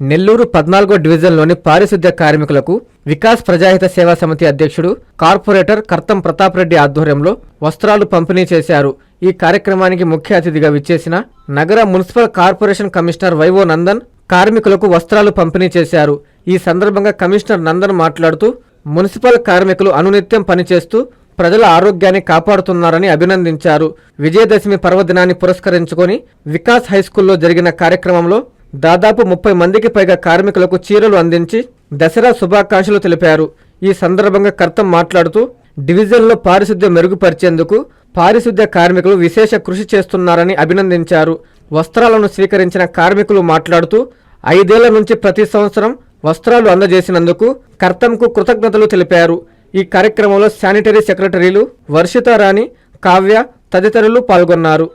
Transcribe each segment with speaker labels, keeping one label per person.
Speaker 1: నెల్లూరు పద్నాలుగో డివిజన్లోని పారిశుద్ధ్య కార్మికులకు వికాస్ ప్రజాహిత సేవా సమితి అధ్యక్షుడు కార్పొరేటర్ కర్తం ప్రతాప్ రెడ్డి ఆధ్వర్యంలో వస్త్రాలు పంపిణీ చేశారు. ఈ కార్యక్రమానికి ముఖ్య అతిథిగా విచ్చేసిన నగర మున్సిపల్ కార్పొరేషన్ కమిషనర్ వైవో నందన్ కార్మికులకు వస్త్రాలు పంపిణీ చేశారు. ఈ సందర్భంగా కమిషనర్ నందన్ మాట్లాడుతూ మున్సిపల్ కార్మికులు అనునిత్యం పనిచేస్తూ ప్రజల ఆరోగ్యాన్ని కాపాడుతున్నారని అభినందించారు. విజయదశమి పర్వదినాన్ని పురస్కరించుకొని వికాస్ హైస్కూల్లో జరిగిన కార్యక్రమంలో దాదాపు ముప్పై మందికి పైగా కార్మికులకు చీరలు అందించి దసరా శుభాకాంక్షలు తెలిపారు. ఈ సందర్భంగా కర్తం మాట్లాడుతూ డివిజన్లో పారిశుద్ధ్యం మెరుగుపరిచేందుకు పారిశుద్ధ్య కార్మికులు విశేష కృషి చేస్తున్నారని అభినందించారు. వస్త్రాలను స్వీకరించిన కార్మికులు మాట్లాడుతూ ఐదేళ్ళ నుంచి ప్రతి సంవత్సరం వస్త్రాలు అందజేసినందుకు కర్తంకు కృతజ్ఞతలు తెలిపారు. ఈ కార్యక్రమంలో శానిటరీ సెక్రటరీలు వర్షితా రాణి కావ్య తదితరులు పాల్గొన్నారు.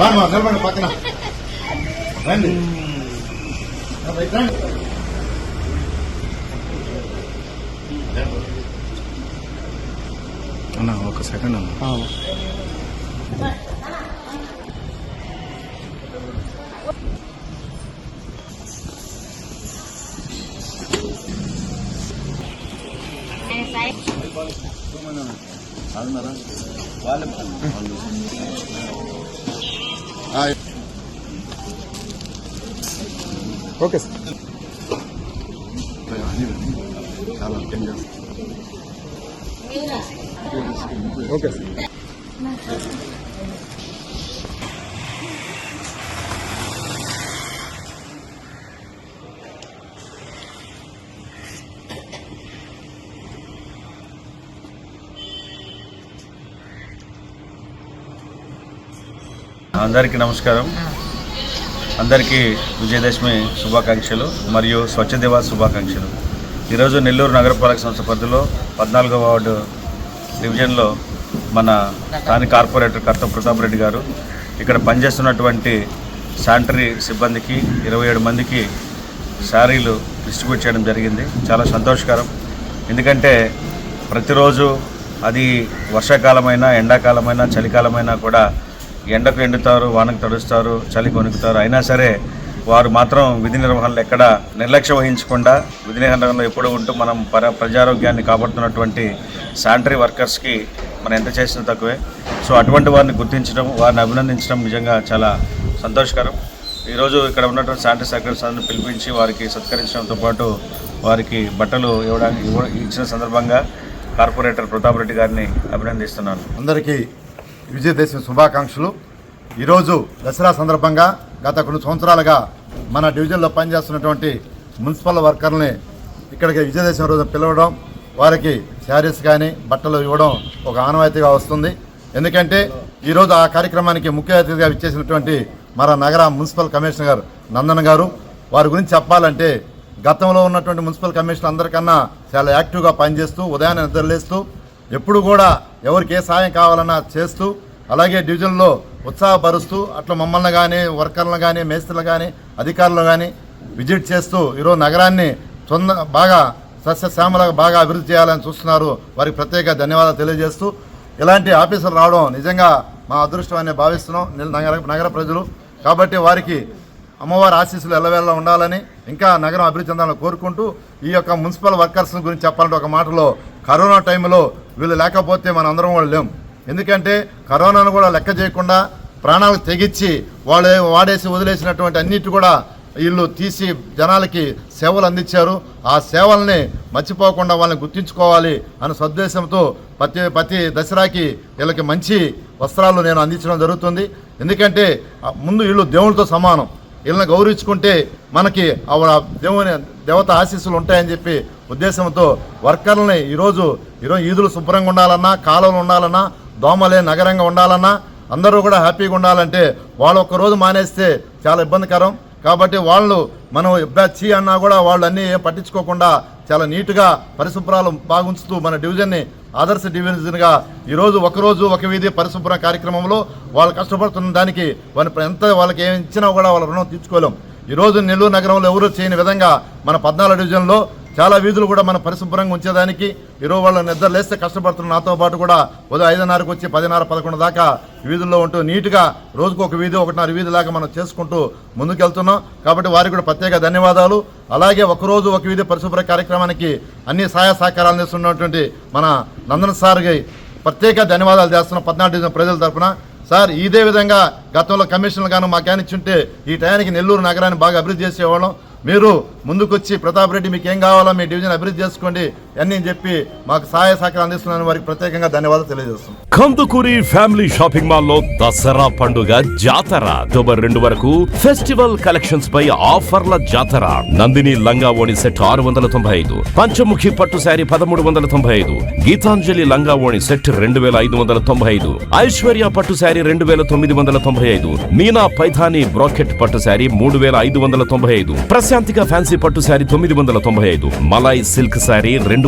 Speaker 2: రామ్మా నిలబడి పక్కన రండి
Speaker 3: అన్న ఒక సెకండ్ అన్న. Okay sir.
Speaker 2: చాలా
Speaker 3: ఓకే సార్.
Speaker 4: అందరికీ నమస్కారం. అందరికీ విజయదశమి శుభాకాంక్షలు మరియు స్వచ్ఛ దివాస్ శుభాకాంక్షలు. ఈరోజు నెల్లూరు నగరపాలక సంస్థ పరిధిలో పద్నాలుగో వార్డు డివిజన్లో మన స్థానిక కార్పొరేటర్ కర్త ప్రతాప్ రెడ్డి గారు ఇక్కడ పనిచేస్తున్నటువంటి శానిటరీ సిబ్బందికి ఇరవై ఏడు మందికి శారీలు డిస్ట్రిబ్యూట్ చేయడం జరిగింది. చాలా సంతోషకరం. ఎందుకంటే ప్రతిరోజు అది వర్షాకాలమైనా ఎండాకాలమైనా చలికాలమైనా కూడా ఎండకు ఎండుతారు వానకు తడుస్తారు చలి వణుకుతారు అయినా సరే వారు మాత్రం విధి నిర్వహణలు ఎక్కడ నిర్లక్ష్యం వహించకుండా విధి నిర్వహణలో ఎప్పుడూ ఉంటూ మనం పర ప్రజారోగ్యాన్ని కాపాడుతున్నటువంటి శానిటరీ వర్కర్స్కి మనం ఎంత చేసినా తక్కువే. సో అటువంటి వారిని గుర్తించడం వారిని అభినందించడం నిజంగా చాలా సంతోషకరం. ఈరోజు ఇక్కడ ఉన్నటువంటి శానిటరీ సెక్రటరీస్ అందరిని పిలిపించి వారికి సత్కరించడంతో పాటు వారికి బట్టలు ఇవ్వడానికి ఇచ్చిన సందర్భంగా కార్పొరేటర్ ప్రతాప్ రెడ్డి గారిని అభినందిస్తున్నాను.
Speaker 2: అందరికీ విజయదశమి శుభాకాంక్షలు. ఈరోజు దసరా సందర్భంగా గత కొన్ని సంవత్సరాలుగా మన డివిజన్లో పనిచేస్తున్నటువంటి మున్సిపల్ వర్కర్ని ఇక్కడికి విజయదశమి రోజు పిలవడం వారికి శారీస్ కానీ బట్టలు ఇవ్వడం ఒక ఆనవాయితీగా వస్తుంది. ఎందుకంటే ఈరోజు ఆ కార్యక్రమానికి ముఖ్య అతిథిగా ఇచ్చేసినటువంటి మన నగర మున్సిపల్ కమిషనర్ నందన్ గారు. వారి గురించి చెప్పాలంటే గతంలో ఉన్నటువంటి మున్సిపల్ కమిషనర్ అందరికన్నా చాలా యాక్టివ్గా పనిచేస్తూ ఉదయాన్నే నిద్రలేస్తూ ఎప్పుడు కూడా ఎవరికి ఏ సాయం కావాలన్నా చేస్తూ అలాగే డివిజన్లో ఉత్సాహపరుస్తూ అట్లా మమ్మల్ని కానీ వర్కర్లను కానీ మేస్త్రులు కానీ అధికారులు కానీ విజిట్ చేస్తూ ఈరోజు నగరాన్ని తొంద బాగా సస్యశ్యామలకు బాగా అభివృద్ధి చేయాలని చూస్తున్నారు. వారికి ప్రత్యేక ధన్యవాదాలు తెలియజేస్తూ ఇలాంటి ఆఫీసులు రావడం నిజంగా మా అదృష్టం అని భావిస్తున్నాం. నగర నగర ప్రజలు. కాబట్టి వారికి అమ్మవారి ఆశీస్సులు ఎల్లవేళ ఉండాలని ఇంకా నగరం అభివృద్ధి చెందాలని కోరుకుంటూ ఈ యొక్క మున్సిపల్ వర్కర్స్ గురించి చెప్పాలంటే ఒక మాటలో కరోనా టైంలో వీళ్ళు లేకపోతే మన అందరం కూడా లేం. ఎందుకంటే కరోనాను కూడా లెక్క చేయకుండా ప్రాణాలు తెగించి వాళ్ళు వాడేసి వదిలేసినటువంటి అన్నిటి కూడా వీళ్ళు తీసి జనాలకి సేవలు అందించారు. ఆ సేవల్ని మర్చిపోకుండా వాళ్ళని గుర్తించుకోవాలి అనే సద్దేశంతో ప్రతి ప్రతి దసరాకి వీళ్ళకి మంచి వస్త్రాలు నేను అందించడం జరుగుతుంది. ఎందుకంటే ముందు వీళ్ళు దేవునితో సమానం. వీళ్ళని గౌరవించుకుంటే మనకి ఆ దేవుని దేవత ఆశీస్సులు ఉంటాయని చెప్పి ఉద్దేశంతో వర్కర్లని ఈరోజు ఈరోజు ఈదులు శుభ్రంగా ఉండాలన్నా కాలువలు ఉండాలన్నా దోమలే నగరంగా ఉండాలన్నా అందరూ కూడా హ్యాపీగా ఉండాలంటే వాళ్ళు ఒక్క రోజు మానేస్తే చాలా ఇబ్బందికరం. కాబట్టి వాళ్ళు మనం చీ అన్నా కూడా వాళ్ళు అన్నీ ఏం పట్టించుకోకుండా చాలా నీట్గా పరిశుభ్రాలు బాగుంచుతూ మన డివిజన్ని ఆదర్శ డివిజన్గా ఈరోజు ఒకరోజు ఒక వీధి పరిశుభ్ర కార్యక్రమంలో వాళ్ళు కష్టపడుతున్న దానికి వాళ్ళు ఎంత వాళ్ళకి ఏమి ఇచ్చినా కూడా వాళ్ళ రుణం తీర్చుకోలేం. ఈరోజు నెల్లూరు నగరంలో ఎవరు చేయని విధంగా మన పద్నాలుగు డివిజన్లో చాలా వీధులు కూడా మనం పరిశుభ్రంగా ఉంచేదానికి ఈరోజు వాళ్ళు నిద్ర లేస్తే కష్టపడుతున్న నాతో పాటు కూడా ఉదయం ఐదున్నరకు వచ్చి పదిన్నర పదకొండు దాకా వీధుల్లో ఉంటూ నీట్గా రోజుకు ఒక వీధి ఒకటిన్నర వీధి లాగా మనం చేసుకుంటూ ముందుకెళ్తున్నాం. కాబట్టి వారికి కూడా ప్రత్యేక ధన్యవాదాలు. అలాగే ఒకరోజు ఒక వీధి పరిశుభ్ర కార్యక్రమానికి అన్ని సహాయ సహకారాలు అందిస్తున్నటువంటి మన నందన్ సార్కి ప్రత్యేక ధన్యవాదాలు చేస్తున్నాం పద్నాలుగు డివిజన్ ప్రజల తరఫున సార్ ఇదే విధంగా గతంలో కమిషన్లు గాను మాకు ఇచ్చుంటే ఈ టయానికి నెల్లూరు నగరాన్ని బాగా అభివృద్ధి చేసేవాళ్ళం. మీరు ముందుకొచ్చి ప్రతాప్ రెడ్డి మీకు ఏం కావాలో మీ డివిజన్ అభివృద్ధి చేసుకోండి. అన్నీ చెప్పి మాకు సహాయ సహకారం అందిస్తున్నాను వారికి ప్రత్యేకంగా ధన్యవాదాలు తెలియజేస్తున్నాం.
Speaker 5: కందుకూరి ఫ్యామిలీ షాపింగ్ మాల్లో దసరా పండుగ జాతర. అక్టోబర్ రెండు వరకు ఫెస్టివల్ కలెక్షన్స్ పై ఆఫర్ల జాతర. నందిని లంగా ఓణి సెట్ ఆరు వందల తొంభై ఐదు పంచముఖి పట్టు శారీ పదమూడు వందల తొంభై ఐదు గీతాంజలి లంగా ఓణి సెట్ రెండు వేల ఐదు వందల తొంభై ఐదు ఐశ్వర్య పట్టు శారీ రెండు వేల తొమ్మిది వందల తొంభై ఐదు మీనా పైథాని బ్రాకెట్ పట్టు శారీ మూడు వేల ఐదు వందల తొంభై ఐదు ప్రశాంతిక ఫ్యాన్సీ పట్టు శారీ తొమ్మిది వందల తొంభై ఐదు మలాయ్ సిల్క్ శారీ రెండు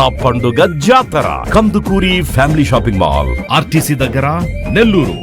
Speaker 5: దసరా పండుగ జాతర. Kandukuri family shopping mall RTC దగ్గర నెల్లూరు.